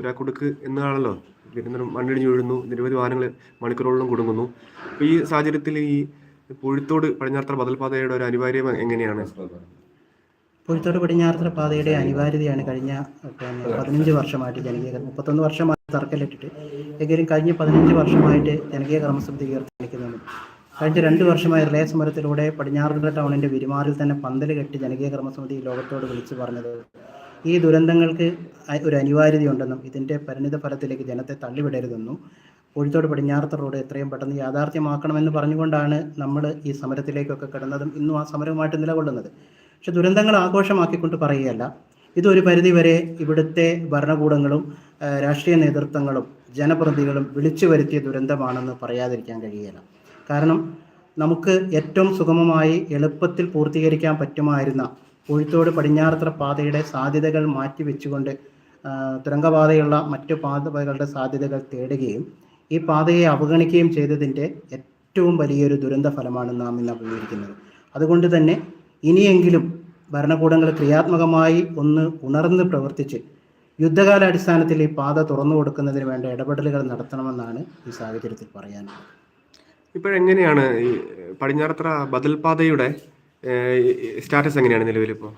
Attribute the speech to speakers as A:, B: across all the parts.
A: പുരാക്കുടുക്ക് എന്നാണല്ലോ. വരുന്ന മണ്ണിടിഞ്ഞ് വീഴുന്നു. നിരവധി വാഹനങ്ങൾ മണിക്കൂറുകളിലും കുടുങ്ങുന്നു. അപ്പോൾ ഈ സാഹചര്യത്തിൽ ഈ പുഴുത്തോട് പടിഞ്ഞാറത്തറ ബദൽപാതയുടെ ഒരു അനിവാര്യം എങ്ങനെയാണ്?
B: പുഴുത്തോട് പടിഞ്ഞാറത്തറ പാതയുടെ അനിവാര്യതയാണ് കഴിഞ്ഞ പതിനഞ്ച് വർഷമായിട്ട് ജനകീയ മുപ്പത്തൊന്ന് വർഷമായി തറക്കല്ലിട്ടിട്ട്. എങ്കിലും കഴിഞ്ഞ പതിനഞ്ച് വർഷമായിട്ട് ജനകീയ കർമ്മസമിതി ഉയർത്തിയിരിക്കുന്നത് കഴിഞ്ഞ രണ്ട് വർഷമായി റിലേ സമരത്തിലൂടെ പടിഞ്ഞാറത്തറ ടൗണിന്റെ വിരുമാറിൽ തന്നെ പന്തൽ കെട്ടി ജനകീയ കർമ്മസമിതി ലോകത്തോട് വിളിച്ചു പറഞ്ഞത്. ഈ ദുരന്തങ്ങൾക്ക് ഒരു അനിവാര്യതയുണ്ടെന്നും ഇതിന്റെ പരിണിത ഫലത്തിലേക്ക് ജനത്തെ തള്ളിവിടരുതെന്നും കോഴിത്തോട് പടിഞ്ഞാറത്ത റോഡ് എത്രയും പെട്ടെന്ന് യാഥാർത്ഥ്യമാക്കണമെന്ന് പറഞ്ഞുകൊണ്ടാണ് നമ്മൾ ഈ സമരത്തിലേക്കൊക്കെ കിടന്നതും ഇന്നും ആ സമരവുമായിട്ട് നിലകൊള്ളുന്നത്. പക്ഷെ ദുരന്തങ്ങൾ ആഘോഷമാക്കിക്കൊണ്ട് പറയുകയല്ല. ഇതൊരു പരിധിവരെ ഇവിടുത്തെ ഭരണകൂടങ്ങളും രാഷ്ട്രീയ നേതൃത്വങ്ങളും ജനപ്രതികളും വിളിച്ചു വരുത്തിയ ദുരന്തമാണെന്ന് പറയാതിരിക്കാൻ കഴിയില്ല കാരണം നമുക്ക് ഏറ്റവും സുഗമമായി എളുപ്പത്തിൽ പൂർത്തീകരിക്കാൻ പറ്റുമായിരുന്ന കോഴിത്തോട് പടിഞ്ഞാറത്തറ പാതയുടെ സാധ്യതകൾ മാറ്റി വെച്ചുകൊണ്ട് തുരങ്കപാതയുള്ള മറ്റു പാതകളുടെ സാധ്യതകൾ തേടുകയും ഈ പാതയെ അവഗണിക്കുകയും ചെയ്തതിന്റെ ഏറ്റവും വലിയൊരു ദുരന്ത ഫലമാണ് നാം ഇന്ന് അഭിമുഖീകരിക്കുന്നത്. അതുകൊണ്ട് തന്നെ ഇനിയെങ്കിലും ഭരണകൂടങ്ങൾ ക്രിയാത്മകമായി ഒന്ന് ഉണർന്ന് പ്രവർത്തിച്ച് യുദ്ധകാലാടിസ്ഥാനത്തിൽ ഈ പാത തുറന്നു കൊടുക്കുന്നതിന് വേണ്ട ഇടപെടലുകൾ നടത്തണമെന്നാണ് ഈ സാഹചര്യത്തിൽ പറയാനുള്ളത്.
A: ഇപ്പോഴെങ്ങനെയാണ് ഈ പടിഞ്ഞാറത്തറ ബദൽപാതയുടെ സ്റ്റാറ്റസ് എങ്ങനെയാണ് നിലവിലിപ്പോൾ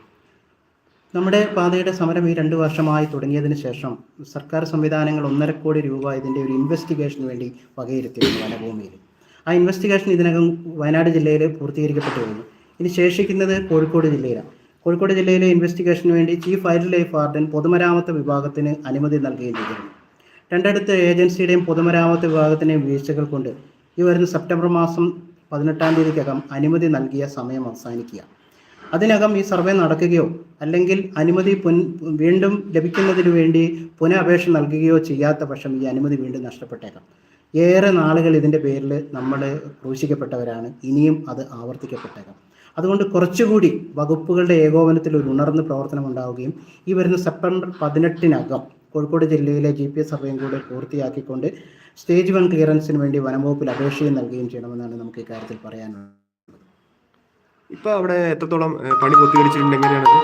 B: നമ്മുടെ പാതയുടെ സമരം ഈ രണ്ട് വർഷമായി തുടങ്ങിയതിന് ശേഷം സർക്കാർ സംവിധാനങ്ങൾ ഒന്നര കോടി രൂപ ഇതിന്റെ ഒരു ഇൻവെസ്റ്റിഗേഷന് വേണ്ടി വകയിരുത്തിയിരുന്നു വനഭൂമിയിൽ. ആ ഇൻവെസ്റ്റിഗേഷൻ ഇതിനകം വയനാട് ജില്ലയിൽ പൂർത്തീകരിക്കപ്പെട്ടു ഇനി ശേഷിക്കുന്നത് കോഴിക്കോട് ജില്ലയിലാണ്. കോഴിക്കോട് ജില്ലയിലെ ഇൻവെസ്റ്റിഗേഷന് വേണ്ടി ചീഫ് വൈൽഡ് ലൈഫ് വാർഡൻ പൊതുമരാമത്ത് വിഭാഗത്തിന് അനുമതി നൽകുകയും ചെയ്തിരുന്നു. രണ്ടിടത്ത് ഏജൻസിയുടെയും പൊതുമരാമത്ത് വിഭാഗത്തിന്റെയും വീഴ്ചകൾ കൊണ്ട് ഈ വരുന്ന സെപ്റ്റംബർ മാസം പതിനെട്ടാം തീയതിക്കകം അനുമതി നൽകിയ സമയം അവസാനിക്കുക. അതിനകം ഈ സർവേ നടക്കുകയോ അല്ലെങ്കിൽ അനുമതി പുൻ വീണ്ടും ലഭിക്കുന്നതിന് വേണ്ടി പുനഃപേക്ഷ നൽകുകയോ ചെയ്യാത്ത പക്ഷം ഈ അനുമതി വീണ്ടും നഷ്ടപ്പെട്ടേക്കാം. ഏറെ നാളുകൾ ഇതിന്റെ പേരിൽ നമ്മൾ ക്രൂശിക്കപ്പെട്ടവരാണ്. ഇനിയും അത് ആവർത്തിക്കപ്പെട്ടേക്കാം. അതുകൊണ്ട് കുറച്ചുകൂടി വകുപ്പുകളുടെ ഏകോപനത്തിൽ ഒരു ഉണർന്ന് പ്രവർത്തനം ഉണ്ടാവുകയും ഈ വരുന്ന സെപ്റ്റംബർ പതിനെട്ടിനകം കോഴിക്കോട് ജില്ലയിലെ ജി പി എസ് സർവേയും കൂടെ പൂർത്തിയാക്കിക്കൊണ്ട് സ്റ്റേജ് വൺ ക്ലിയറൻസിന് വേണ്ടി വനംവകുപ്പിൽ അപേക്ഷയും നൽകുകയും ചെയ്യണമെന്നാണ് നമുക്ക് ഇക്കാര്യത്തിൽ പറയാനുള്ളത്.
A: ഇപ്പൊ അവിടെ എത്രത്തോളം പണി പൂർത്തീകരിച്ചിട്ടുണ്ട്? എങ്ങനെയാണത്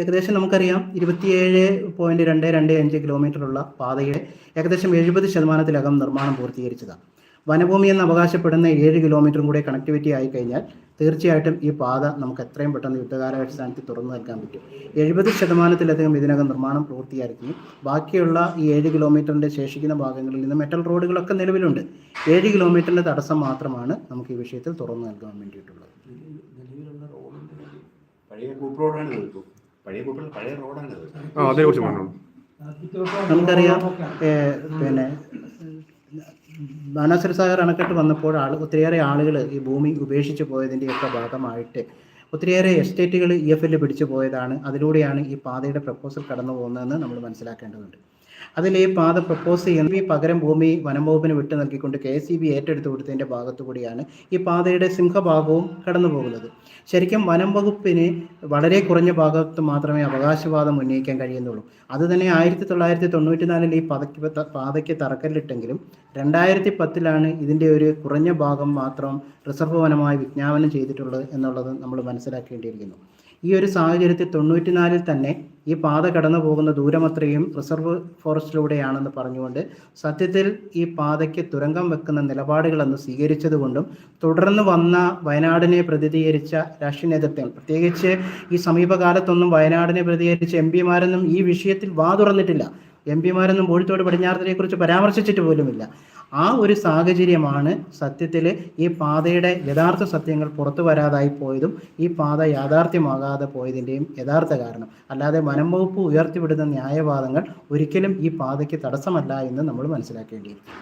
B: ഏകദേശം നമുക്കറിയാം ഇരുപത്തിയേഴ് പോയിന്റ് രണ്ട് രണ്ട് അഞ്ച് കിലോമീറ്ററുള്ള പാതയുടെ ഏകദേശം എഴുപത് ശതമാനത്തിലകം നിർമ്മാണം പൂർത്തീകരിച്ചതാണ്. വനഭൂമി എന്ന് അവകാശപ്പെടുന്ന ഏഴ് കിലോമീറ്ററും കൂടെ കണക്ടിവിറ്റി ആയി കഴിഞ്ഞാൽ തീർച്ചയായിട്ടും ഈ പാത നമുക്ക് എത്രയും പെട്ടെന്ന് യുദ്ധകാലാടിസ്ഥാനത്തിൽ തുറന്നു നൽകാൻ പറ്റും. എഴുപത് ശതമാനത്തിലധികം ഇതിനകം നിർമ്മാണം പൂർത്തിയായിരിക്കും ബാക്കിയുള്ള ഈ ഏഴ് കിലോമീറ്ററിന്റെ ശേഷിക്കുന്ന ഭാഗങ്ങളിൽ നിന്ന് മെറ്റൽ റോഡുകളൊക്കെ നിലവിലുണ്ട്. ഏഴ് കിലോമീറ്ററിന്റെ തടസ്സം മാത്രമാണ് നമുക്ക് ഈ വിഷയത്തിൽ തുറന്നു നൽകാൻ വേണ്ടിയിട്ടുള്ളത്.
C: പഴയ കൂപ്പ് റോഡാണ് പഴയ കൂപ്പിൽ പഴയ റോഡാണ്
B: നമുക്കറിയാം ഏഹ്, പിന്നെ ബാണാസുര സാഗർ അണക്കെട്ട് വന്നപ്പോൾ ആൾ ഒത്തിരിയേറെ ആളുകൾ ഈ ഭൂമി ഉപേക്ഷിച്ച് പോയതിന്റെയൊക്കെ ഭാഗമായിട്ട് ഒത്തിരിയേറെ എസ്റ്റേറ്റുകൾ ഇ എഫ് എല്ലിൽ പിടിച്ചു പോയതാണ്. അതിലൂടെയാണ് ഈ പാതയുടെ പ്രപ്പോസൽ കടന്നു പോകുന്നതെന്ന് നമ്മൾ മനസ്സിലാക്കേണ്ടതുണ്ട്. അതിൽ ഈ പാത പ്രപ്പോസ് ചെയ്യുന്ന ഈ പകരം ഭൂമി വനംവകുപ്പിന് വിട്ടു നൽകിക്കൊണ്ട് കെ എസ് ഇ ബി ഏറ്റെടുത്ത് കൊടുത്തതിന്റെ ഭാഗത്തു കൂടിയാണ് ഈ പാതയുടെ സിംഹഭാഗവും കടന്നു പോകുന്നത് ശരിക്കും വനം വകുപ്പിന് വളരെ കുറഞ്ഞ ഭാഗത്ത് മാത്രമേ അവകാശവാദം ഉന്നയിക്കാൻ കഴിയുന്നുള്ളൂ. അത് തന്നെ ആയിരത്തി തൊള്ളായിരത്തി തൊണ്ണൂറ്റി നാലിൽ ഈ പാതയ്ക്ക് പാതയ്ക്ക് തറക്കല്ലിട്ടെങ്കിലും രണ്ടായിരത്തി പത്തിലാണ് ഇതിന്റെ ഒരു കുറഞ്ഞ ഭാഗം മാത്രം റിസർവ് വനമായി വിജ്ഞാപനം ചെയ്തിട്ടുള്ളത് എന്നുള്ളത് നമ്മൾ മനസ്സിലാക്കേണ്ടിയിരിക്കുന്നു. ഈ ഒരു സാഹചര്യത്തിൽ തൊണ്ണൂറ്റിനാലിൽ തന്നെ ഈ പാത കടന്നു പോകുന്ന ദൂരമത്രയും റിസർവ് ഫോറസ്റ്റിലൂടെയാണെന്ന് പറഞ്ഞുകൊണ്ട് സത്യത്തിൽ ഈ പാതയ്ക്ക് തുരങ്കം വെക്കുന്ന നിലപാടുകളെന്ന് സ്വീകരിച്ചതുകൊണ്ടും തുടർന്ന് വന്ന വയനാടിനെ പ്രതിനിധീകരിച്ച രാഷ്ട്രീയ നേതൃത്വം പ്രത്യേകിച്ച് ഈ സമീപകാലത്തൊന്നും വയനാടിനെ പ്രതികരിച്ച എം പിമാരൊന്നും ഈ വിഷയത്തിൽ വാ തുറന്നിട്ടില്ല എം പിമാരൊന്നും കോഴിത്തോട് പടിഞ്ഞാറത്തിനെ കുറിച്ച് പരാമർശിച്ചിട്ട് പോലുമില്ല. ആ ഒരു സാഹചര്യമാണ് സത്യത്തിൽ ഈ പാതയുടെ യഥാർത്ഥ സത്യങ്ങൾ പുറത്തു വരാതായി പോയതും ഈ പാത യാഥാർത്ഥ്യമാകാതെ പോയതിന്റെയും യഥാർത്ഥ കാരണം. അല്ലാതെ വനം വകുപ്പ് ഉയർത്തിവിടുന്ന ന്യായവാദങ്ങൾ ഒരിക്കലും ഈ പാതയ്ക്ക് തടസ്സമല്ല എന്ന് നമ്മൾ മനസ്സിലാക്കേണ്ടിയിരിക്കും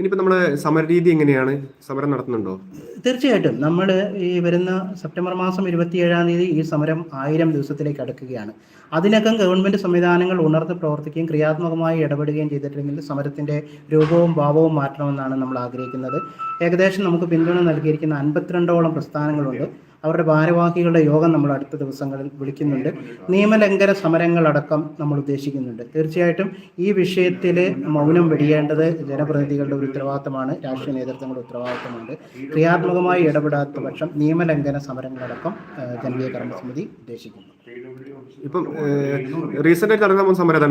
A: ഇനിയിപ്പോൾ നമ്മുടെ സമരരീതി എങ്ങനെയാണ്? സമരം നടത്തുന്നുണ്ടോ?
B: തീർച്ചയായിട്ടും. നമ്മൾ ഈ വരുന്ന സെപ്റ്റംബർ മാസം ഇരുപത്തിയേഴാം തീയതി ഈ സമരം ആയിരം ദിവസത്തിലേക്ക് അടുക്കുകയാണ്. അതിനകം ഗവൺമെന്റ് സംവിധാനങ്ങൾ ഉണർന്ന് പ്രവർത്തിക്കുകയും ക്രിയാത്മകമായി ഇടപെടുകയും ചെയ്തിട്ടുണ്ടെങ്കിൽ സമരത്തിന്റെ രൂപവും ഭാവവും മാറ്റണമെന്നാണ് നമ്മൾ ആഗ്രഹിക്കുന്നത്. ഏകദേശം നമുക്ക് പിന്തുണ നൽകിയിരിക്കുന്ന അൻപത്തിരണ്ടോളം പ്രസ്ഥാനങ്ങളുണ്ട്. അവരുടെ ഭാരവാഹികളുടെ യോഗം നമ്മൾ അടുത്ത ദിവസങ്ങളിൽ വിളിക്കുന്നുണ്ട്. നിയമലംഘന സമരങ്ങളടക്കം നമ്മൾ ഉദ്ദേശിക്കുന്നുണ്ട്. തീർച്ചയായിട്ടും ഈ വിഷയത്തിൽ മൗനം വെടിയേണ്ടത് ജനപ്രതിനിധികളുടെ ഒരു ഉത്തരവാദിത്തമാണ്. രാഷ്ട്രീയ നേതൃത്വങ്ങളുടെ ഉത്തരവാദിത്തമുണ്ട്. ക്രിയാത്മകമായി ഇടപെടാത്ത പക്ഷം നിയമലംഘന സമരങ്ങളടക്കം ജനകീയ കർമ്മസമിതി ഉദ്ദേശിക്കുന്നു.
A: ഇപ്പം റീസെന്റ് നടന്ന സമരം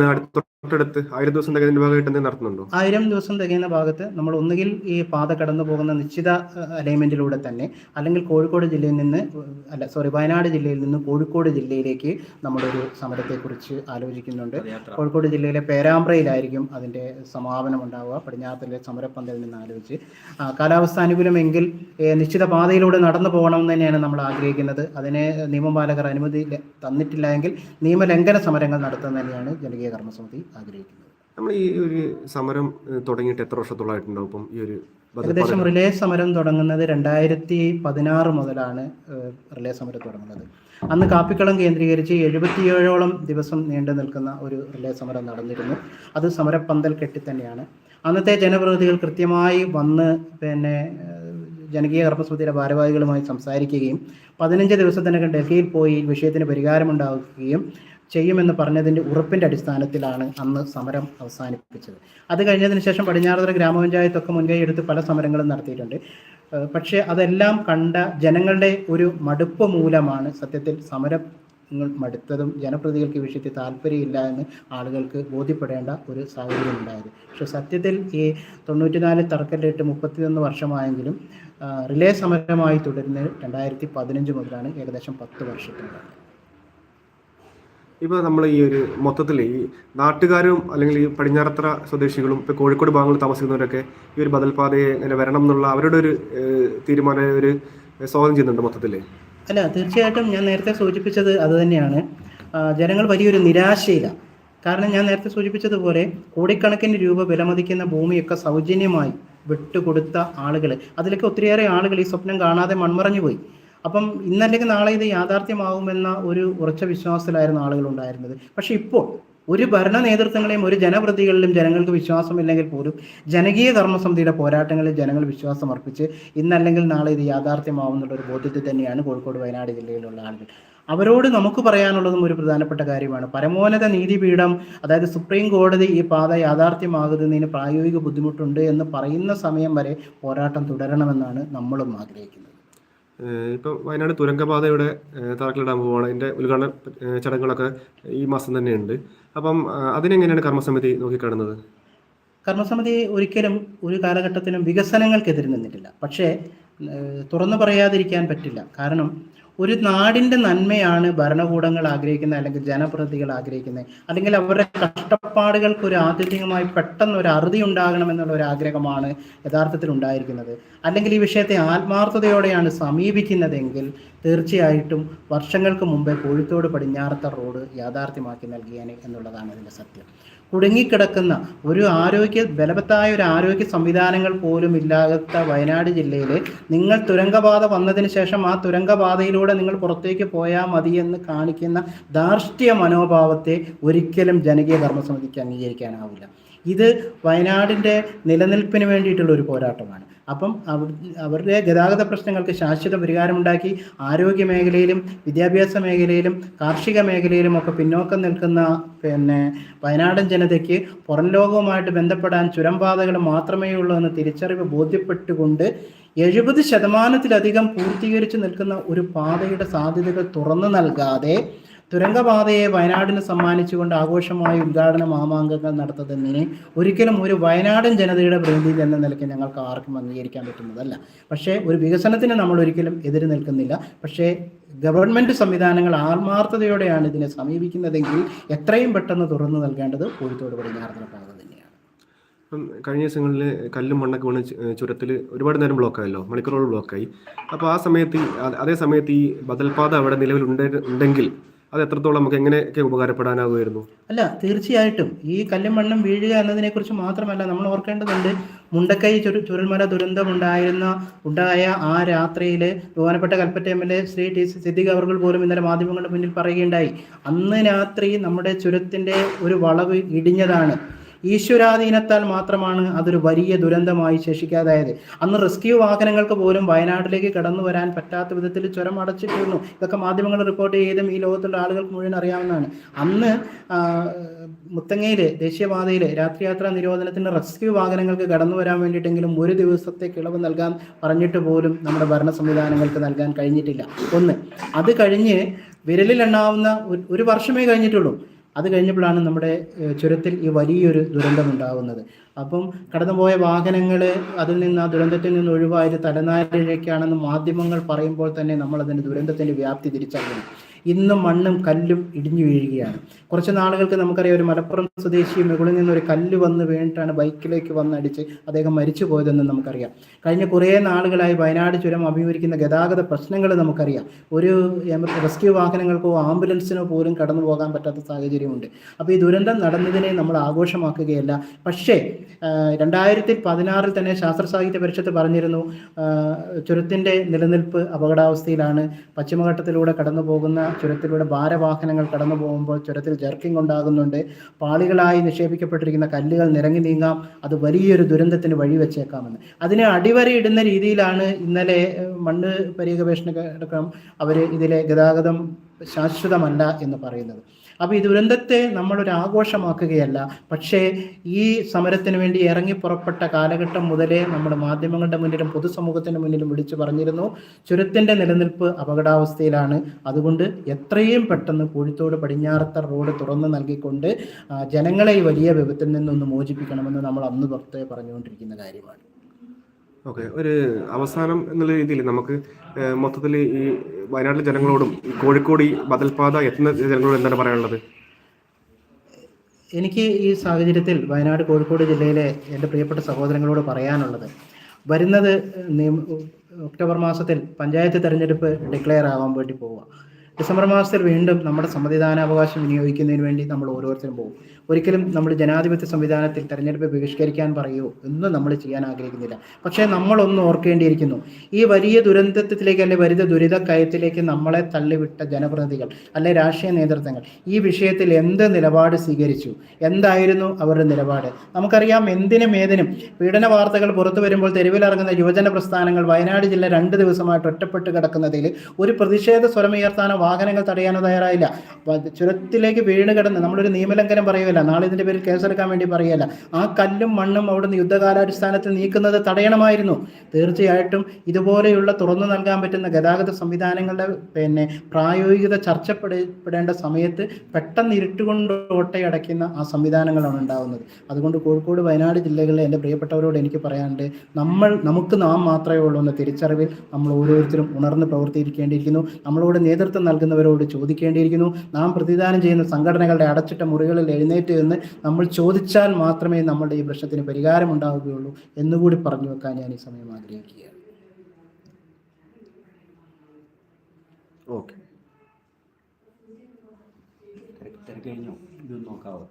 A: തൊട്ടടുത്ത് ആയിരം ദിവസം തികയുന്ന ഭാഗമായിട്ട് എന്തെങ്കിലും നടത്തുന്നുണ്ടോ?
B: ആയിരം ദിവസം തികയുന്ന ഭാഗത്ത് നമ്മൾ ഒന്നുകിൽ ഈ പാത കടന്നു പോകുന്ന നിശ്ചിത അലൈൻമെന്റിലൂടെ തന്നെ അല്ലെങ്കിൽ കോഴിക്കോട് ജില്ലയിൽ നിന്ന് അല്ല സോറി വയനാട് ജില്ലയിൽ നിന്ന് കോഴിക്കോട് ജില്ലയിലേക്ക് നമ്മളൊരു സമരത്തെക്കുറിച്ച് ആലോചിക്കുന്നുണ്ട്. കോഴിക്കോട് ജില്ലയിലെ പേരാമ്പ്രയിലായിരിക്കും അതിന്റെ സമാപനം ഉണ്ടാവുക പടിഞ്ഞാറത്തിലെ സമരപ്പന്തലിൽ നിന്ന് ആലോചിച്ച്. കാലാവസ്ഥ അനുകൂലമെങ്കിൽ നിശ്ചിത പാതയിലൂടെ നടന്നു പോകണമെന്ന് തന്നെയാണ് നമ്മൾ ആഗ്രഹിക്കുന്നത്. അതിനെ നിയമപാലകർ അനുമതി തന്നിട്ടില്ല എങ്കിൽ നിയമലംഘന സമരങ്ങൾ നടത്തുന്നത് തന്നെയാണ് ജനകീയ കർമ്മസമിതി ആഗ്രഹിക്കുന്നത്.
A: നമ്മൾ ഈ ഒരു സമരം തുടങ്ങിയിട്ട് എത്ര വർഷത്തോളായിട്ടുണ്ടാവും ഇപ്പം ഈ ഒരു
B: ഏകദേശം റിലേ സമരം തുടങ്ങുന്നത് രണ്ടായിരത്തി പതിനാറ് മുതലാണ് റിലേ സമരം തുടങ്ങുന്നത്. അന്ന് കാപ്പിക്കളം കേന്ദ്രീകരിച്ച് എഴുപത്തിയേഴോളം ദിവസം നീണ്ടു നിൽക്കുന്ന ഒരു റിലേ സമരം നടന്നിരുന്നു. അത് സമരപ്പന്തൽ കെട്ടി തന്നെയാണ് അന്നത്തെ ജനപ്രതിനിധികൾ കൃത്യമായി വന്ന് പിന്നെ ജനകീയ കർമ്മസമിതിയുടെ ഭാരവാഹികളുമായി സംസാരിക്കുകയും പതിനഞ്ച് ദിവസത്തിനകം ഡൽഹിയിൽ പോയി വിഷയത്തിന് പരിഹാരമുണ്ടാക്കുകയും ചെയ്യുമെന്ന് പറഞ്ഞതിന്റെ ഉറപ്പിന്റെ അടിസ്ഥാനത്തിലാണ് അന്ന് സമരം അവസാനിപ്പിച്ചത്. അത് കഴിഞ്ഞതിന് ശേഷം പടിഞ്ഞാറത്തറ ഗ്രാമപഞ്ചായത്തൊക്കെ മുൻകൈ എടുത്ത് പല സമരങ്ങളും നടത്തിയിട്ടുണ്ട്. പക്ഷേ അതെല്ലാം കണ്ട ജനങ്ങളുടെ ഒരു മടുപ്പ് മൂലമാണ് സത്യത്തിൽ സമരം മടുത്തതും ജനപ്രതികൾക്ക് ഈ വിഷയത്തിൽ താല്പര്യമില്ല എന്ന് ആളുകൾക്ക് ബോധ്യപ്പെടേണ്ട ഒരു സാഹചര്യം ഉണ്ടായത്. പക്ഷെ സത്യത്തിൽ ഈ തൊണ്ണൂറ്റിനാല് തറക്കല്ലിട്ട് മുപ്പത്തിയൊന്ന് വർഷമായെങ്കിലും റിലേ സമരമായി തുടരുന്നത് രണ്ടായിരത്തി പതിനഞ്ച് മുതലാണ് ഏകദേശം പത്ത് വർഷത്തോളം
A: ഇപ്പോൾ നമ്മൾ ഈ ഒരു മൊത്തത്തിൽ ഈ നാട്ടുകാരും അല്ലെങ്കിൽ ഈ പടിഞ്ഞാറത്ര സ്വദേശികളും ഇപ്പോൾ കോഴിക്കോട് ഭാഗങ്ങളിൽ താമസിക്കുന്നവരൊക്കെ ഈ ഒരു ബദൽപാതയെ ഇങ്ങനെ വരണം എന്നുള്ള അവരുടെ ഒരു തീരുമാനം ഒരു സ്വാഗതം ചെയ്യുന്നുണ്ട് മൊത്തത്തിൽ.
B: അല്ല തീർച്ചയായിട്ടും ഞാൻ നേരത്തെ സൂചിപ്പിച്ചത് അതുതന്നെയാണ് തന്നെയാണ്. ജനങ്ങൾ വലിയൊരു നിരാശയിലാണ് കാരണം ഞാൻ നേരത്തെ സൂചിപ്പിച്ചതുപോലെ കോടിക്കണക്കിന് രൂപ വിലമതിക്കുന്ന ഭൂമിയൊക്കെ സൗജന്യമായി വിട്ടുകൊടുത്ത ആളുകൾ അതിലൊക്കെ ഒത്തിരിയേറെ ആളുകൾ ഈ സ്വപ്നം കാണാതെ മൺമറഞ്ഞു പോയി. അപ്പം ഇന്നല്ലെങ്കിൽ നാളെ ഇത് യാഥാർത്ഥ്യമാകുമെന്ന ഒരു ഉറച്ച വിശ്വാസത്തിലായിരുന്നു ആളുകൾ ഉണ്ടായിരുന്നത്. പക്ഷെ ഇപ്പോൾ ഒരു ഭരണ നേതൃത്വങ്ങളെയും ഒരു ജനപ്രതികളിലും ജനങ്ങൾക്ക് വിശ്വാസമില്ലെങ്കിൽ പോലും ജനകീയ കർമ്മസമിതിയുടെ പോരാട്ടങ്ങളിൽ ജനങ്ങൾ വിശ്വാസം അർപ്പിച്ച് ഇന്നല്ലെങ്കിൽ നാളെ ഇത് യാഥാർത്ഥ്യമാവുന്നുള്ള ഒരു ബോധ്യത്തിൽ തന്നെയാണ് കോഴിക്കോട് വയനാട് ജില്ലയിലുള്ള ആളുകൾ. അവരോട് നമുക്ക് പറയാനുള്ളതും ഒരു പ്രധാനപ്പെട്ട കാര്യമാണ്. പരമോന്നത നീതിപീഠം അതായത് സുപ്രീം കോടതി ഈ പാത യാഥാർത്ഥ്യമാകുന്നതിന് പ്രായോഗിക ബുദ്ധിമുട്ടുണ്ട് എന്ന് പറയുന്ന സമയം വരെ പോരാട്ടം തുടരണമെന്നാണ് നമ്മളും ആഗ്രഹിക്കുന്നത്.
A: ഏഹ് ഇപ്പൊ വയനാട് തുരങ്കപാതയുടെ ഏഹ് തറക്കല്ലിടാൻ പോവാണ്. അതിന്റെ ഉദ്ഘാടന ചടങ്ങുകളൊക്കെ ഈ മാസം തന്നെയുണ്ട് അപ്പം അതിനെങ്ങനെയാണ് കർമ്മസമിതി നോക്കിക്കാണുന്നത്?
B: കർമ്മസമിതി ഒരിക്കലും ഒരു കാലഘട്ടത്തിലും വികസനങ്ങൾക്കെതിരെ നിന്നിട്ടില്ല. പക്ഷേ തുറന്നു പറയാതിരിക്കാൻ പറ്റില്ല. കാരണം ഒരു നാടിന്റെ നന്മയാണ് ഭരണകൂടങ്ങൾ ആഗ്രഹിക്കുന്നത് അല്ലെങ്കിൽ ജനപ്രതികൾ ആഗ്രഹിക്കുന്നത്. അല്ലെങ്കിൽ അവരുടെ കഷ്ടപ്പാടുകൾക്ക് ഒരു ആത്യന്തികമായി പെട്ടെന്ന് ഒരു അറുതി ഉണ്ടാകണം എന്നുള്ള ഒരു ആഗ്രഹമാണ് യഥാർത്ഥത്തിൽ ഉണ്ടായിരിക്കുന്നത്. അല്ലെങ്കിൽ ഈ വിഷയത്തെ ആത്മാർത്ഥതയോടെയാണ് സമീപിക്കുന്നതെങ്കിൽ തീർച്ചയായിട്ടും വർഷങ്ങൾക്ക് മുമ്പേ കോഴിക്കോട് പടിഞ്ഞാറത്ത റോഡ് യാഥാർത്ഥ്യമാക്കി നൽകിയേനെ എന്നുള്ളതാണ് അതിന്റെ സത്യം. കുടുങ്ങിക്കിടക്കുന്ന ഒരു ആരോഗ്യ ബലവത്തായ ഒരു ആരോഗ്യ സംവിധാനങ്ങൾ പോലും ഇല്ലാത്ത വയനാട് ജില്ലയിൽ നിങ്ങൾ തുരങ്കപാത വന്നതിന് ശേഷം ആ തുരങ്കപാതയിലൂടെ നിങ്ങൾ പുറത്തേക്ക് പോയാൽ മതി എന്ന് കാണിക്കുന്ന ധാർഷ്ട്യ മനോഭാവത്തെ ഒരിക്കലും ജനകീയ കർമ്മസമിതിക്ക് അംഗീകരിക്കാനാവില്ല. ഇത് വയനാടിന്റെ നിലനിൽപ്പിന് വേണ്ടിയിട്ടുള്ള ഒരു പോരാട്ടമാണ്. അപ്പം അവരുടെ ഗതാഗത പ്രശ്നങ്ങൾക്ക് ശാശ്വത പരിഹാരമുണ്ടാക്കി ആരോഗ്യ മേഖലയിലും വിദ്യാഭ്യാസ മേഖലയിലും കാർഷിക മേഖലയിലും ഒക്കെ പിന്നോക്കം നിൽക്കുന്ന പിന്നെ വയനാടൻ ജനതയ്ക്ക് പുറം ലോകവുമായിട്ട് ബന്ധപ്പെടാൻ ചുരംപാതകൾ മാത്രമേ ഉള്ളൂ എന്ന് തിരിച്ചറിവ് ബോധ്യപ്പെട്ടുകൊണ്ട് എഴുപത് ശതമാനത്തിലധികം പൂർത്തീകരിച്ച് നിൽക്കുന്ന ഒരു പാതയുടെ സാധ്യതകൾ തുറന്നു നൽകാതെ തുരങ്കപാതയെ വയനാടിന് സമ്മാനിച്ചുകൊണ്ട് ആഘോഷമായ ഉദ്ഘാടന മാമാങ്കങ്ങൾ നടത്തുന്നതിനെ ഒരിക്കലും ഒരു വയനാടൻ ജനതയുടെ പ്രതിനിധി എന്ന നിലയ്ക്ക് ഞങ്ങൾക്ക് ആർക്കും അംഗീകരിക്കാൻ പറ്റുന്നതല്ല. പക്ഷേ ഒരു വികസനത്തിന് നമ്മൾ ഒരിക്കലും എതിര് നിൽക്കുന്നില്ല. പക്ഷേ ഗവൺമെന്റ് സംവിധാനങ്ങൾ ആത്മാർത്ഥതയോടെയാണ് ഇതിനെ സമീപിക്കുന്നതെങ്കിൽ എത്രയും പെട്ടെന്ന് തുറന്നു നൽകേണ്ടത് കോഴിക്കോട് പടിഞ്ഞാറത്തല പാത തന്നെയാണ്.
A: കഴിഞ്ഞ ദിവസങ്ങളിൽ കല്ലും മണ്ണൊക്കെ വീണ് ചുരത്തിൽ ഒരുപാട് നേരം ബ്ലോക്കായല്ലോ മണിക്കൂറുകൾ ബ്ലോക്കായി. അപ്പോൾ ആ സമയത്ത് അതേ സമയത്ത് ഈ ബദൽപാത അവിടെ നിലവിൽ ഉണ്ടെങ്കിൽ അത് എത്രത്തോളം നമുക്ക് എങ്ങനെയൊക്കെ ഉപകാരപ്പെടാനാകുമായിരുന്നു?
B: അല്ല തീർച്ചയായിട്ടും. ഈ കല്ലും മണ്ണും വീഴുക എന്നതിനെക്കുറിച്ച് മാത്രമല്ല നമ്മൾ ഓർക്കേണ്ടതുണ്ട് മുണ്ടക്കൈ ചുരു ചുരൽമല ദുരന്തമുണ്ടായിരുന്ന ഉണ്ടായ ആ രാത്രിയിൽ ബഹുമാനപ്പെട്ട Kalpetta M L A Shri T C Siddique അവർ പോലും ഇന്നലെ മാധ്യമങ്ങളുടെ മുന്നിൽ പറയുകയുണ്ടായി. അന്ന് രാത്രി നമ്മുടെ ചുരത്തിന്റെ ഒരു വളവ് ഇടിഞ്ഞതാണ്. ഈശ്വരാധീനത്താൽ മാത്രമാണ് അതൊരു വലിയ ദുരന്തമായി ശേഷിക്കാതായത്. അന്ന് റെസ്ക്യൂ വാഹനങ്ങൾക്ക് പോലും വയനാട്ടിലേക്ക് കടന്നു വരാൻ പറ്റാത്ത വിധത്തിൽ ചുരം അടച്ചിട്ടിരുന്നു. ഇതൊക്കെ മാധ്യമങ്ങൾ റിപ്പോർട്ട് ചെയ്തും ഈ ലോകത്തുള്ള ആളുകൾക്ക് മുഴുവൻ അറിയാവുന്നതാണ്. അന്ന് മുത്തങ്ങയിലെ മുത്തങ്ങയിൽ ദേശീയപാതയിൽ രാത്രിയാത്രാ നിരോധനത്തിന് റെസ്ക്യൂ വാഹനങ്ങൾക്ക് കടന്നു വരാൻ വേണ്ടിയിട്ടെങ്കിലും ഒരു ദിവസത്തെ കിളവ് നൽകാൻ പറഞ്ഞിട്ട് പോലും നമ്മുടെ ഭരണ സംവിധാനങ്ങൾക്ക് നൽകാൻ കഴിഞ്ഞിട്ടില്ല. ഒന്ന് അത് കഴിഞ്ഞ് വിരലിലെണ്ണാവുന്ന ഒരു വർഷമേ കഴിഞ്ഞിട്ടുള്ളൂ. അത് കഴിഞ്ഞപ്പോഴാണ് നമ്മുടെ ചുരത്തിൽ ഈ വലിയൊരു ദുരന്തം ഉണ്ടാകുന്നത് അപ്പം കടന്നുപോയ വാഹനങ്ങൾ അതിൽ നിന്ന് ആ ദുരന്തത്തിൽ നിന്ന് ഒഴിവായത് തലനാരിഴയ്ക്കാണെന്ന് മാധ്യമങ്ങൾ പറയുമ്പോൾ തന്നെ നമ്മൾ അതിന്റെ ദുരന്തത്തിന്റെ വ്യാപ്തി തിരിച്ചറിയണം. ഇന്നും മണ്ണും കല്ലും ഇടിഞ്ഞു വീഴുകയാണ്. കുറച്ച് നാളുകൾക്ക് നമുക്കറിയാം ഒരു മലപ്പുറം സ്വദേശി മുകളിൽ നിന്ന് ഒരു കല്ല് വന്ന് വീണിട്ടാണ് ബൈക്കിലേക്ക് വന്നടിച്ച് അദ്ദേഹം മരിച്ചു പോയതെന്ന് നമുക്കറിയാം. കഴിഞ്ഞ കുറേ നാളുകളായി വയനാട് ചുരം അഭിമുഖീകരിക്കുന്ന ഗതാഗത പ്രശ്നങ്ങൾ നമുക്കറിയാം. ഒരു റെസ്ക്യൂ വാഹനങ്ങൾക്കോ ആംബുലൻസിനോ പോലും കടന്നു പോകാൻ പറ്റാത്ത സാഹചര്യമുണ്ട്. അപ്പോൾ ഈ ദുരന്തം നടന്നതിനെ നമ്മൾ ആഘോഷമാക്കുകയല്ല. പക്ഷേ രണ്ടായിരത്തി പതിനാറിൽ തന്നെ ശാസ്ത്ര സാഹിത്യ പരിഷത്ത് പറഞ്ഞിരുന്നു ചുരത്തിന്റെ നിലനിൽപ്പ് അപകടാവസ്ഥയിലാണ് പശ്ചിമഘട്ടത്തിലൂടെ കടന്നു പോകുന്ന ചുരത്തിലൂടെ ഭാരവാഹനങ്ങൾ കടന്നു പോകുമ്പോൾ ചുരത്തിൽ ജർക്കിംഗ് ഉണ്ടാകുന്നുണ്ട്. പാളികളായി നിക്ഷേപിക്കപ്പെട്ടിരിക്കുന്ന കല്ലുകൾ നിറങ്ങി നീങ്ങാം. അത് വലിയൊരു ദുരന്തത്തിന് വഴിവെച്ചേക്കാമെന്ന് അതിനെ അടിവരയിടുന്ന രീതിയിലാണ് ഇന്നലെ മണ്ണ് ഘടകം അവർ ഇതിലെ ഗതാഗതം ശാശ്വതമല്ല എന്ന് പറയുന്നത്. അപ്പോൾ ഈ ദുരന്തത്തെ നമ്മളൊരു ആഘോഷമാക്കുകയല്ല. പക്ഷേ ഈ സമരത്തിന് വേണ്ടി ഇറങ്ങി പുറപ്പെട്ട കാലഘട്ടം മുതലേ നമ്മൾ മാധ്യമങ്ങളുടെ മുന്നിലും പൊതുസമൂഹത്തിന് മുന്നിലും വിളിച്ചു പറഞ്ഞിരുന്നു ചുരത്തിന്റെ നിലനിൽപ്പ് അപകടാവസ്ഥയിലാണ്. അതുകൊണ്ട് എത്രയും പെട്ടെന്ന് കോഴിത്തോട് പടിഞ്ഞാറത്ത റോഡ് തുറന്നു നൽകിക്കൊണ്ട് ജനങ്ങളെ ഈ വലിയ വിപത്തിൽ നിന്നൊന്ന് മോചിപ്പിക്കണമെന്ന് നമ്മൾ അന്ന് പുറത്തെ പറഞ്ഞുകൊണ്ടിരിക്കുന്ന കാര്യമാണ്.
A: ഓക്കെ. ഒരു അവസാനം എന്നുള്ള രീതിയിൽ നമുക്ക് മൊത്തത്തിൽ ഈ വയനാട്ടിലെ ജനങ്ങളോടും കോഴിക്കോട് ഈ ബദൽപാത എത്തുന്ന ജനങ്ങളോട് എന്താണ് പറയാനുള്ളത്?
B: എനിക്ക് ഈ സാഹചര്യത്തിൽ വയനാട് കോഴിക്കോട് ജില്ലയിലെ എന്റെ പ്രിയപ്പെട്ട സഹോദരങ്ങളോട് പറയാനുള്ളത് വരുന്നത് ഒക്ടോബർ മാസത്തിൽ പഞ്ചായത്ത് തെരഞ്ഞെടുപ്പ് ഡിക്ലെയർ ആവാൻ വേണ്ടി പോവുക. ഡിസംബർ മാസത്തിൽ വീണ്ടും നമ്മുടെ സമ്മതിദാനാവകാശം വിനിയോഗിക്കുന്നതിന് വേണ്ടി നമ്മൾ ഓരോരുത്തരും പോകും. ഒരിക്കലും നമ്മൾ ജനാധിപത്യ സംവിധാനത്തിൽ തെരഞ്ഞെടുപ്പ് ബഹിഷ്കരിക്കാൻ പറയൂ എന്നും നമ്മൾ ചെയ്യാൻ ആഗ്രഹിക്കുന്നില്ല. പക്ഷേ നമ്മളൊന്ന് ഓർക്കേണ്ടിയിരിക്കുന്നു. ഈ വലിയ ദുരന്തത്തിലേക്ക് അല്ലെ വലിയ ദുരിത കയത്തിലേക്ക് നമ്മളെ തള്ളിവിട്ട ജനപ്രതിനിധികൾ അല്ലെ രാഷ്ട്രീയ നേതൃത്വങ്ങൾ ഈ വിഷയത്തിൽ എന്ത് നിലപാട് സ്വീകരിച്ചു? എന്തായിരുന്നു അവരുടെ നിലപാട്? നമുക്കറിയാം എന്തിനും ഏതിനും പീഡന വാർത്തകൾ പുറത്തു വരുമ്പോൾ തെരുവിലിറങ്ങുന്ന യുവജന പ്രസ്ഥാനങ്ങൾ വയനാട് ജില്ല രണ്ട് ദിവസമായിട്ട് ഒറ്റപ്പെട്ട് കിടക്കുന്നതിൽ ഒരു പ്രതിഷേധ സ്വരമുയർത്താനോ വാഹനങ്ങൾ തടയാനോ തയ്യാറായില്ല. ചുരത്തിലേക്ക് വീണ് കിടന്ന് നമ്മളൊരു നിയമലംഘനം പറയുകയല്ല. നാളെ ഇതിന്റെ പേരിൽ കേസെടുക്കാൻ വേണ്ടി പറയല്ല ആ കല്ലും മണ്ണും അവിടുന്ന് യുദ്ധകാലാടിസ്ഥാനത്തിൽ നീക്കുന്നത് തടയണമായിരുന്നു. തീർച്ചയായിട്ടും ഇതുപോലെയുള്ള തുറന്നു നൽകാൻ പറ്റുന്ന ഗതാഗത സംവിധാനങ്ങളുടെ പിന്നെ പ്രായോഗികത ചർച്ചപ്പെടപ്പെടേണ്ട സമയത്ത് പെട്ടെന്ന് ഇരുട്ടുകൊണ്ട് ഓട്ടയടയ്ക്കുന്ന ആ സംവിധാനങ്ങളാണ് ഉണ്ടാവുന്നത്. അതുകൊണ്ട് കോഴിക്കോട് വയനാട് ജില്ലകളിലെ എന്റെ പ്രിയപ്പെട്ടവരോട് എനിക്ക് പറയാനുണ്ട് നമ്മൾ നമുക്ക് നാം മാത്രമേ ഉള്ളൂ എന്ന തിരിച്ചറിവിൽ നമ്മൾ ഓരോരുത്തരും ഉണർന്ന് പ്രവർത്തിയിരിക്കേണ്ടിയിരിക്കുന്നു നമ്മളോട് നേതൃത്വം നൽകുന്നവരോട് ചോദിക്കേണ്ടിയിരിക്കുന്നു. നാം പ്രതിദാനം ചെയ്യുന്ന സംഘടനകളുടെ അടച്ചിട്ട മുറികളിൽ എഴുന്നേറ്റ് എന്ന് നമ്മൾ ചോദിച്ചാൽ മാത്രമേ നമ്മുടെ ഈ പ്രശ്നത്തിന് പരിഹാരം ഉണ്ടാവുകയുള്ളൂ എന്നുകൂടി പറഞ്ഞു വെക്കാൻ ഞാൻ ഈ സമയം ആഗ്രഹിക്കുകയാണ്.
A: ഓക്കെ.
C: കഴിഞ്ഞോ? ഇതൊന്ന് നോക്കാവോ?